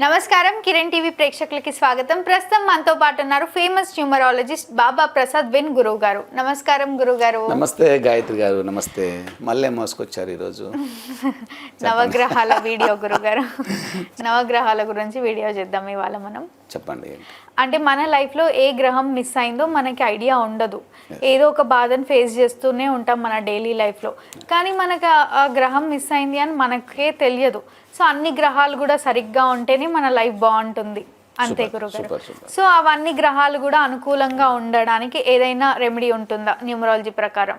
నమస్కారం కిరణ్ టీవీ ప్రేక్షకులకి స్వాగతం. ప్రస్తుతం మనతో పాటు ఉన్నారు ఫేమస్ న్యూమరాలజిస్ట్ బాబా ప్రసాద్ విన్ గురువు గారు. నమస్కారం గురువు గారు. నమస్తే గాయత్రి గారు నమస్తే. మళ్ళీ మోసుకొచ్చారు ఈరోజు. నవగ్రహాల వీడియో గురువు గారు. నవగ్రహాల గురించి వీడియో చేద్దాం ఇవాళ మనం. చెప్పండి. అంటే మన లైఫ్లో ఏ గ్రహం మిస్ అయిందో మనకి ఐడియా ఉండదు. ఏదో ఒక బాధను ఫేస్ చేస్తూనే ఉంటాం మన డైలీ లైఫ్లో కానీ మనకు ఆ- ఆ గ్రహం మిస్ అయింది అని మనకే తెలియదు. సో అన్ని గ్రహాలు కూడా సరిగ్గా ఉంటేనే మన లైఫ్ బాగుంటుంది. అంతే గురుగారు. సో అవన్నీ గ్రహాలు కూడా అనుకూలంగా ఉండడానికి ఏదైనా రెమెడీ ఉంటుందా న్యూమరాలజీ ప్రకారం?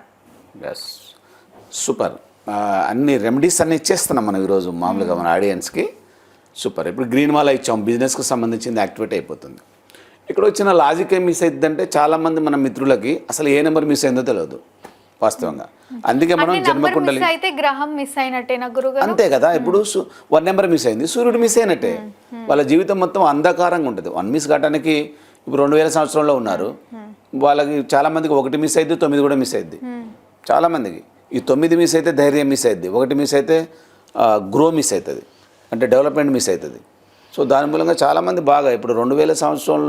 సూపర్ అన్ని రెమెడీస్ అన్ని ఇచ్చేస్తున్నాం మనం ఈరోజు మామూలుగా మన ఆడియన్స్కి సూపర్ ఇప్పుడు గ్రీన్ మాల ఇచ్చాం బిజినెస్కి సంబంధించింది యాక్టివేట్ అయిపోతుంది. ఇక్కడ వచ్చిన లాజిక్ ఏం మిస్ అవుతుందంటే చాలామంది మన మిత్రులకి అసలు ఏ నెంబర్ మిస్ అయిందో తెలియదు. వాస్తవంగా. అందుకే మనం జన్మకుండలి అయితే గ్రహం మిస్ అయినట్టేనా గురుగారు? అంతే కదా ఇప్పుడు వన్ నెంబర్ మిస్ అయింది సూర్యుడు మిస్ అయినట్టే. వాళ్ళ జీవితం మొత్తం అంధకారంగా ఉంటుంది. వన్ మిస్ కావడానికి ఇప్పుడు రెండు వేల సంవత్సరంలో ఉన్నారు. వాళ్ళకి చాలా మందికి ఒకటి మిస్ అయింది తొమ్మిది కూడా మిస్ అయింది చాలా మందికి. ఈ తొమ్మిది మిస్ అయితే ధైర్యం మిస్ అయింది ఒకటి మిస్ అయితే గ్రో మిస్ అవుతుంది అంటే డెవలప్మెంట్ మిస్ అవుతుంది సో దాని మూలంగా చాలామంది బాగా ఇప్పుడు రెండు వేల సంవత్సరం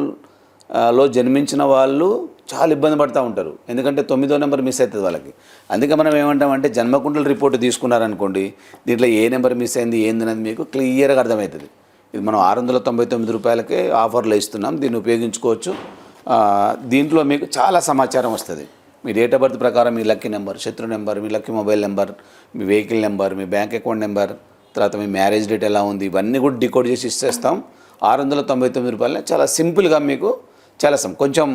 ఆ, లో జన్మించిన వాళ్ళు చాలా ఇబ్బంది పడుతూ ఉంటారు. ఎందుకంటే తొమ్మిదో నెంబర్ మిస్ అవుతుంది వాళ్ళకి. అందుకే మనం ఏమంటామంటే జన్మకుండల రిపోర్ట్ తీసుకున్నారనుకోండి దీంట్లో ఏ నెంబర్ మిస్ అయింది ఏందనేది మీకు క్లియర్గా అర్థమవుతుంది. ఇది మనం ఆరు వందల తొంభై తొమ్మిది రూపాయలకే ఆఫర్లో ఇస్తున్నాం దీన్ని ఉపయోగించుకోవచ్చు. దీంట్లో మీకు చాలా సమాచారం వస్తుంది. మీ డేట్ ఆఫ్ బర్త్ ప్రకారం మీ లక్కీ నెంబర్ శత్రు నెంబర్ మీ లక్కీ మొబైల్ నెంబర్ మీ వెహికల్ నెంబర్ మీ బ్యాంక్ అకౌంట్ నెంబర్ తర్వాత మీ మ్యారేజ్ డేట్ ఎలా ఉంది ఇవన్నీ కూడా డికోడ్ చేసి ఇచ్చేస్తాం. ఆరు వందల తొంభై తొమ్మిది రూపాయలు చాలా సింపుల్గా మీకు చాలా కొంచెం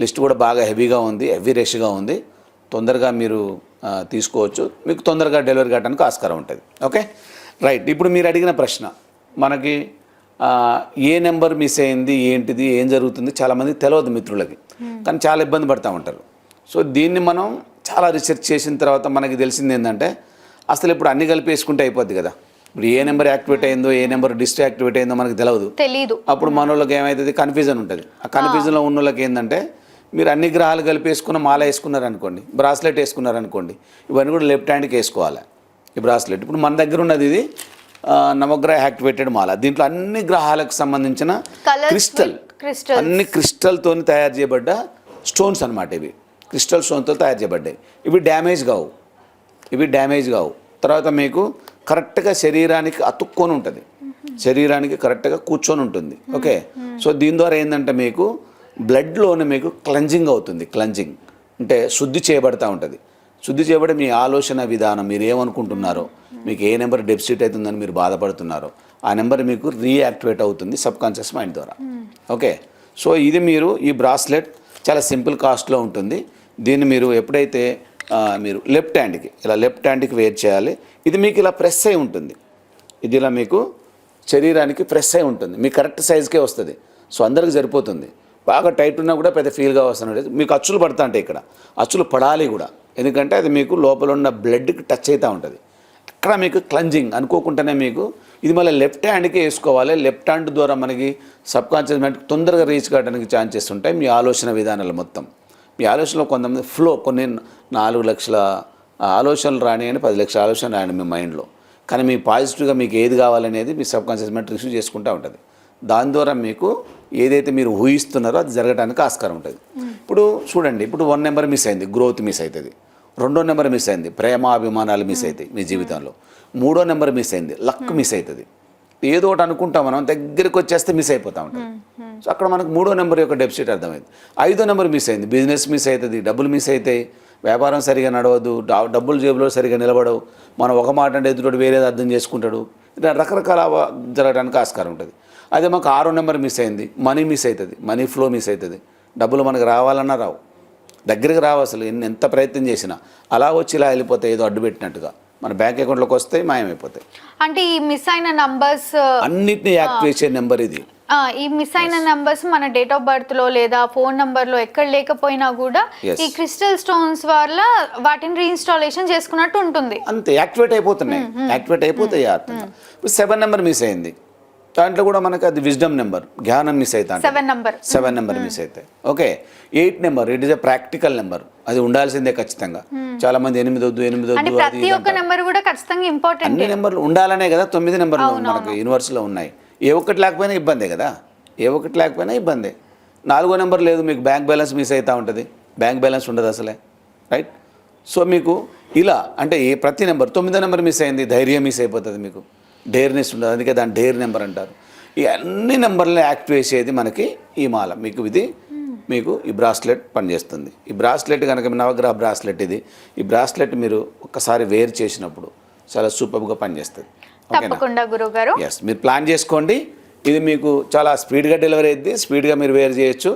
లిస్ట్ కూడా బాగా హెవీగా ఉంది హెవీ రష్గా ఉంది. తొందరగా మీరు తీసుకోవచ్చు. మీకు తొందరగా డెలివరీ కావడానికి ఆస్కారం ఉంటుంది. ఓకే? రైట్. ఇప్పుడు మీరు అడిగిన ప్రశ్న. మనకి ఏ నెంబర్ మిస్ అయింది ఏంటిది ఏం జరుగుతుంది చాలామందికి తెలియదు మిత్రులకి. కానీ చాలా ఇబ్బంది పడుతూ ఉంటారు. సో దీన్ని మనం చాలా రీసెర్చ్ చేసిన తర్వాత మనకి తెలిసింది ఏంటంటే అసలు ఇప్పుడు అన్ని కలిపి వేసుకుంటే అయిపోద్ది కదా. ఇప్పుడు ఏ నెంబర్ యాక్టివేట్ అయిందో ఏ నెంబర్ డిస్ట్ యాక్టివేట్ అయిందో మనకు తెలియదు తెలీదు. అప్పుడు మన వాళ్ళకి ఏమవుతుంది కన్ఫ్యూజన్ ఉంటుంది. ఆ కన్ఫ్యూజన్లో ఉన్న వాళ్ళకి ఏంటంటే మీరు అన్ని గ్రహాలు కలిపి వేసుకున్న మాల వేసుకున్నారు అనుకోండి బ్రాస్లెట్ వేసుకున్నారు అనుకోండి ఇవన్నీ కూడా లెఫ్ట్ హ్యాండ్కి వేసుకోవాలి? ఈ బ్రాస్లెట్ ఇప్పుడు మన దగ్గర ఉన్నది ఇది నవగ్రహ యాక్టివేటెడ్ మాల. దీంట్లో అన్ని గ్రహాలకు సంబంధించిన క్రిస్టల్. అన్ని క్రిస్టల్తో తయారు చేయబడ్డ స్టోన్స్ అన్నమాట ఇవి. క్రిస్టల్ స్టోన్తో తయారు చేయబడ్డాయి. ఇవి డ్యామేజ్ కావు. ఇవి డ్యామేజ్ కావు. తర్వాత మీకు కరెక్ట్గా శరీరానికి అతుక్కొని ఉంటుంది. శరీరానికి కరెక్ట్గా కూర్చొని ఉంటుంది. ఓకే? సో దీని ద్వారా ఏంటంటే మీకు బ్లడ్లోనే మీకు క్లెంజింగ్ అవుతుంది క్లెంజింగ్ అంటే శుద్ధి చేయబడతా ఉంటుంది. శుద్ధి చేయబడి మీ ఆలోచన విధానం మీరు ఏమనుకుంటున్నారో మీకు ఏ నెంబర్ డెఫిసిట్ అవుతుందని మీరు బాధపడుతున్నారో ఆ నెంబర్ మీకు రీయాక్టివేట్ అవుతుంది సబ్ కాన్షియస్ మైండ్ ద్వారా. ఓకే? సో ఇది మీరు ఈ బ్రాస్లెట్ చాలా సింపుల్ కాస్ట్లో ఉంటుంది. దీన్ని మీరు ఎప్పుడైతే మీరు లెఫ్ట్ హ్యాండ్కి ఇలా లెఫ్ట్ హ్యాండ్కి వేర్ చేయాలి. ఇది మీకు ఇలా ప్రెస్ అయి ఉంటుంది. ఇది ఇలా మీకు శరీరానికి ప్రెస్ అయి ఉంటుంది. మీకు కరెక్ట్ సైజ్కే వస్తుంది. సో అందరికి సరిపోతుంది. బాగా టైట్ ఉన్నా కూడా పెద్ద ఫీల్గా వస్తున్నాడు మీకు అచ్చులు పడతా ఉంటాయి ఇక్కడ. అచ్చులు పడాలి కూడా. ఎందుకంటే అది మీకు లోపల ఉన్న బ్లడ్కి టచ్ అవుతూ ఉంటుంది. అక్కడ మీకు క్లంజింగ్ అనుకోకుండానే మీకు ఇది మళ్ళీ లెఫ్ట్ హ్యాండ్కే వేసుకోవాలి. లెఫ్ట్ హ్యాండ్ ద్వారా మనకి సబ్ కాన్షియస్ మైండ్ తొందరగా రీచ్ కావడానికి ఛాన్సెస్ ఉంటాయి. మీ ఆలోచన విధానాలు మొత్తం. మీ ఆలోచనలో కొంతమంది ఫ్లో కొన్ని నాలుగు లక్షల ఆలోచనలు రాని అని పది లక్షల ఆలోచనలు రాని మీ మైండ్లో కానీ మీ పాజిటివ్గా మీకు ఏది కావాలనేది మీ సబ్ కాన్షియస్ మైండ్ రిసీవ్ చేసుకుంటూ ఉంటుంది. దాని ద్వారా మీకు ఏదైతే మీరు ఊహిస్తున్నారో అది జరగడానికి ఆస్కారం ఉంటుంది. ఇప్పుడు చూడండి ఇప్పుడు వన్ నెంబర్ మిస్ అయింది గ్రోత్ మిస్ అవుతుంది రెండో నెంబర్ మిస్ అయింది ప్రేమ అభిమానాలు మిస్ అవుతాయి మీ జీవితంలో. మూడో నెంబర్ మిస్ అయింది లక్ మిస్ అవుతుంది ఏదో ఒకటి అనుకుంటాం మనం దగ్గరికి వచ్చేస్తే మిస్ అయిపోతా ఉంటాం. సో అక్కడ మనకు మూడో నెంబర్ యొక్క డెఫిసిట్ అర్థమైంది. ఐదో నెంబర్ మిస్ అయింది బిజినెస్ మిస్ అవుతుంది డబ్బులు మిస్ అవుతాయి వ్యాపారం సరిగా నడవదు డా- డబ్బులు జేబులో సరిగా నిలబడవు. మనం ఒక మాట అంటే ఎదుటి వేరేది అర్థం చేసుకుంటాడు. ఇలా రకరకాల జరగడానికి ఆస్కారం ఉంటుంది. అదే మాకు ఆరో నెంబర్ మిస్ అయింది. మనీ మిస్ అవుతుంది మనీ ఫ్లో మిస్ అవుతుంది డబ్బులు మనకు రావాలన్నా రావు. దగ్గరికి రావు అసలు. ఎన్ని ఎంత ప్రయత్నం చేసినా. అలా వచ్చి ఇలా వెళ్ళిపోతాయి ఏదో అడ్డు పెట్టినట్టుగా. మన బ్యాంక్ అకౌంట్లోకి వస్తే మాయమైపోతాయి. అంటే ఈ మిస్ అయిన నంబర్స్ అన్నిటిని యాక్టివేట్ చేసే నెంబర్ ఇది. ఈ మిస్ అయిన నంబర్స్ మన డేట్ ఆఫ్ బర్త్లో లేదా ఫోన్ నంబర్లో ఎక్కడ లేకపోయినా కూడా. ఈ క్రిస్టల్ స్టోన్స్ వల్ల వాటిని రీఇన్స్టాలేషన్ చేసుకున్నట్టు ఉంటుంది. అంతే. యాక్టివేట్ అయిపోతున్నాయి. యాక్టివేట్ అయిపోతాయి సెవెన్ నెంబర్ మిస్ అయింది. దాంట్లో కూడా మనకి అది విజ్డమ్ నెంబర్ జ్ఞానం మిస్ అవుతా seven number seven number miss అవుతాయి. Okay eight number it is a practical number అది ఉండాల్సిందే ఖచ్చితంగా. చాలా మంది ఎనిమిది వద్దు ఎనిమిది వద్దు అది ప్రతి ఒక్క నెంబర్ కూడా ఖచ్చితంగా ఇంపార్టెంట్ అన్ని నెంబర్లు ఉండాలనే కదా తొమ్మిది నెంబర్లు మనకు యూనివర్స్లో ఉన్నాయి. ఏ ఒక్కటి లేకపోయినా ఇబ్బందే కదా. ఏ ఒక్కటి లేకపోయినా ఇబ్బందే. నాలుగో నెంబర్ లేదు మీకు బ్యాంక్ బ్యాలెన్స్ మిస్ అవుతూ ఉంటుంది. బ్యాంక్ బ్యాలెన్స్ ఉండదు అసలే. రైట్ సో మీకు ఇలా అంటే ఏ ప్రతి నెంబర్ తొమ్మిదో నెంబర్ మిస్ అయింది ధైర్యం మిస్ అయిపోతుంది మీకు. డేర్నెస్ ఉండదు. అందుకే దాన్ని డేర్ నెంబర్ అంటారు. ఈ అన్ని నెంబర్లను యాక్టివ్ చేసేది మనకి ఈ మాల. మీకు ఇది మీకు ఈ బ్రాస్లెట్ పనిచేస్తుంది. ఈ బ్రాస్లెట్ కనుక నవగ్రహ బ్రాస్లెట్ ఇది. ఈ బ్రాస్లెట్ మీరు ఒక్కసారి వేర్ చేసినప్పుడు చాలా సూపర్గా పనిచేస్తుంది. తప్పకుండా గురువు గారు ఎస్ మీరు ప్లాన్ చేసుకోండి. ఇది మీకు చాలా స్పీడ్గా డెలివరీ అయింది స్పీడ్గా మీరు వేర్ చేయొచ్చు.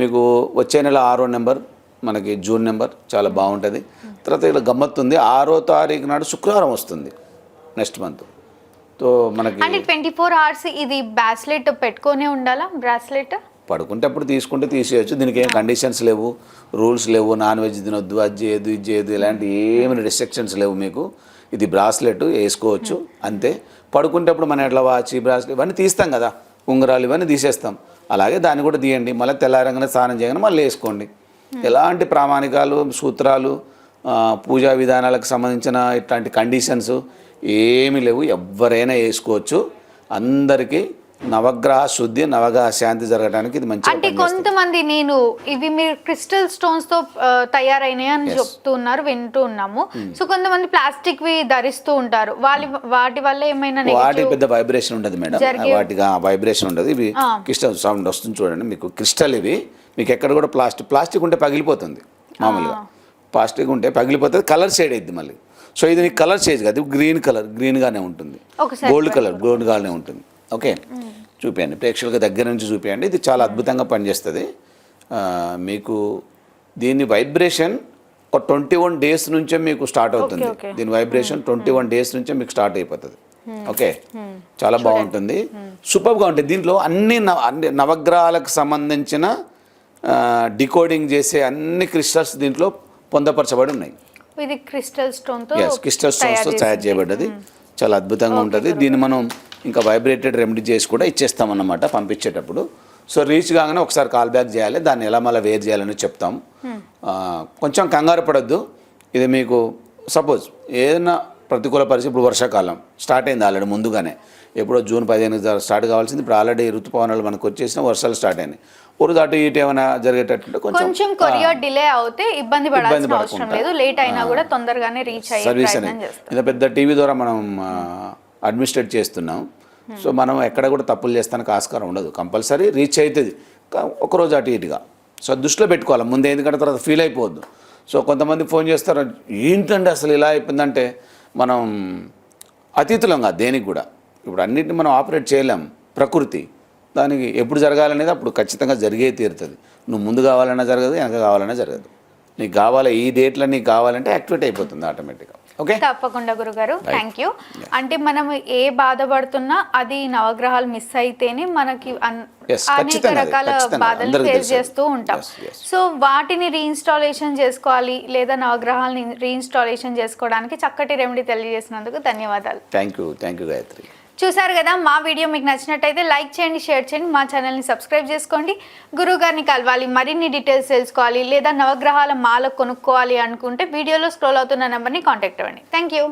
మీకు వచ్చే నెల ఆరో నెంబర్ మనకి జూన్ నెంబర్ చాలా బాగుంటుంది. తర్వాత ఇక్కడ గమ్మత్తు ఉంది. ఆరో తారీఖు నాడు శుక్రవారం వస్తుంది. Next month. మనకి అంటే ట్వంటీ ఫోర్ అవర్స్ ఇది బ్రాస్లెట్ పెట్టుకొనే ఉండాలా? బ్రాస్లెట్? పడుకుంటే అప్పుడు తీసుకుంటే తీసేయచ్చు. దీనికి ఏం కండిషన్స్ లేవు రూల్స్ లేవు నాన్ వెజ్ తినొద్దు అది చేయదు ఇది చేయదు ఇలాంటి ఏమి రిస్ట్రిక్షన్స్ లేవు మీకు. ఇది బ్రాస్లెట్ వేసుకోవచ్చు అంతే. పడుకుంటేప్పుడు మన ఎట్లా వాచ్ బ్రాస్లెట్ ఇవన్నీ తీస్తాం కదా. ఉంగరాలు ఇవన్నీ తీసేస్తాం. అలాగే దాన్ని కూడా తీయండి. మళ్ళీ తెల్లారంగానే స్నానం చేయగానే మళ్ళీ వేసుకోండి. ఎలాంటి ప్రామాణికాలు సూత్రాలు పూజా విధానాలకు సంబంధించిన ఇట్లాంటి కండిషన్స్ ఏమీ లేవు ఎవరైనా వేసుకోవచ్చు. అందరికీ నవగ్రహ శుద్ధి నవగ్రహ శాంతి జరగడానికి ఇది మంచి అంటే కొంతమంది నేను ఇవి మీరు క్రిస్టల్ స్టోన్స్తో తయారైనాయి అని చెప్తున్నారు వింటూ ఉన్నాము. సో కొంతమంది ప్లాస్టిక్ వి ధరిస్తూ ఉంటారు. వాళ్ళ వాటి వల్ల ఏమైనా వాటి పెద్ద వైబ్రేషన్ ఉండదు మేడం. వాటికి వైబ్రేషన్ ఉండదు. ఇవి క్రిస్టల్ సౌండ్ వస్తుంది చూడండి మీకు. క్రిస్టల్ ఇవి మీకు ఎక్కడ కూడా ప్లాస్టిక్ ప్లాస్టిక్ ఉంటే పగిలిపోతుంది మామూలుగా. ప్లాస్టిక్ ఉంటే పగిలిపోతుంది కలర్ షేడ్ అయింది మళ్ళీ. సో ఇది నీకు కలర్ షేడ్ కాదు. గ్రీన్ కలర్ గ్రీన్గానే ఉంటుంది. గోల్డ్ కలర్ గోల్డ్గానే ఉంటుంది. ఓకే? చూపించండి ప్రేక్షకుల దగ్గర నుంచి చూపించండి ఇది చాలా అద్భుతంగా పనిచేస్తుంది. మీకు దీని వైబ్రేషన్ ఒక ట్వంటీ వన్ డేస్ నుంచే మీకు స్టార్ట్ అవుతుంది. దీని వైబ్రేషన్ ట్వంటీ వన్ డేస్ నుంచే మీకు స్టార్ట్ అయిపోతుంది. ఓకే? చాలా బాగుంటుంది. సూపర్గా ఉంటుంది. దీంట్లో అన్ని నవ- అన్ని నవగ్రహాలకు సంబంధించిన డికోడింగ్ చేసే అన్ని క్రిస్టల్స్ దీంట్లో పొందపరచబడి ఉన్నాయి. ఇది క్రిస్టల్ స్టోన్ క్రిస్టల్ స్టోన్స్తో తయారు చేయబడ్డది. చాలా అద్భుతంగా ఉంటుంది. దీన్ని మనం ఇంకా వైబ్రేటెడ్ రెమెడీ చేసి కూడా ఇచ్చేస్తామన్నమాట పంపించేటప్పుడు. సో రీచ్ కాగానే ఒకసారి కాల్ బ్యాక్ చేయాలి. దాన్ని ఎలా మళ్ళీ వేర్ చేయాలని చెప్తాం. కొంచెం కంగారు పడద్దు. ఇది మీకు సపోజ్ ఏదైనా ప్రతికూల పరిస్థితి ఇప్పుడు వర్షాకాలం స్టార్ట్ అయింది ఆల్రెడీ ముందుగానే. ఎప్పుడో జూన్ పదిహేను స్టార్ట్ కావాల్సింది. ఇప్పుడు ఆల్రెడీ ఋతుపవనాలు మనకు వచ్చేసిన వర్షాలు స్టార్ట్ అయినాయి. ఉరుదు అటు ఇటు ఏమైనా జరిగేటట్టు కొంచెం కొరియర్ డిలే అవుతే ఇబ్బంది పడాల్సిన అవసరం. లేదు. లేట్ అయినా కూడా తొందరగానే రీచ్ అయ్యే సర్వీస్ అనేది. పెద్ద టీవీ ద్వారా మనం అడ్మినిస్ట్రేట్ చేస్తున్నాం. సో మనం ఎక్కడ కూడా తప్పులు చేస్తానికి ఆస్కారం ఉండదు. కంపల్సరీ రీచ్ అవుతుంది ఒకరోజు అటు ఇటుగా. సో దృష్టిలో పెట్టుకోవాలి. ముందు ఎందుకంటే తర్వాత ఫీల్ అయిపోవద్దు. సో కొంతమంది ఫోన్ చేస్తారు ఏంటంటే అసలు ఇలా అయిపోయిందంటే మనం అతీతులం కాదు దేనికి కూడా. ఇప్పుడు అన్నిటిని మనం ఆపరేట్ చేయలేం. ప్రకృతి. దానికి ఎప్పుడు జరగాలనేది అప్పుడు ఖచ్చితంగా జరిగే తీరుతుంది. నువ్వు ముందు కావాలన్నా జరగదు వెనక కావాలన్నా జరగదు. నీకు కావాలి ఈ డేట్లో నీకు కావాలంటే యాక్టివేట్ అయిపోతుంది ఆటోమేటిక్గా. ఓకే? తప్పకుండా గురుగారు. థ్యాంక్ యూ అంటే మనం ఏ బాధపడుతున్నా అది నవగ్రహాలు మిస్ అయితేనే మనకి అనేక రకాల. బాధలు ఫేస్. చేస్తూ ఉంటాం. సో వాటిని రీఇన్స్టాలేషన్ చేసుకోవాలి లేదా నవగ్రహాలని రీఇన్స్టాలేషన్ చేసుకోవడానికి చక్కటి రెమెడీ తెలియజేసినందుకు ధన్యవాదాలు. Thank you thank you Gayatri. చూసారు కదా మా వీడియో మీకు నచ్చినట్టయితే లైక్ చేయండి షేర్ చేయండి మా ఛానల్ని సబ్స్క్రైబ్ చేసుకోండి. గురువు గారిని కలవాలి మరిన్ని డీటెయిల్స్ తెలుసుకోవాలి లేదా నవగ్రహాల మాల కొనుక్కోవాలి అనుకుంటే వీడియోలో స్క్రోల్ అవుతున్న నెంబర్ని కాంటాక్ట్ అవ్వండి. Thank you